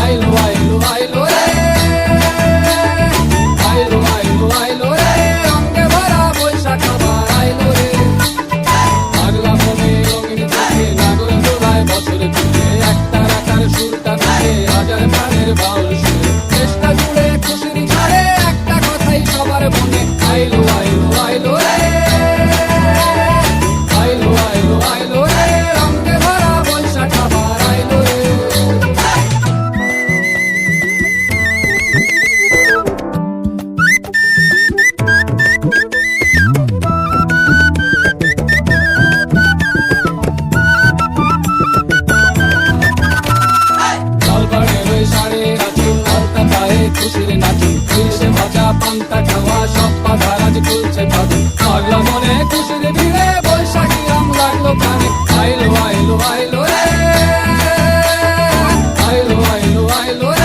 Wild, wild. মাথা আজ খুলছে ছাদে লাগল মনে খুশির ভিড়ে বৈশাখী আম লাগল কানে আইলো আইলো আইলো রে আইলো আইলো আইলো রে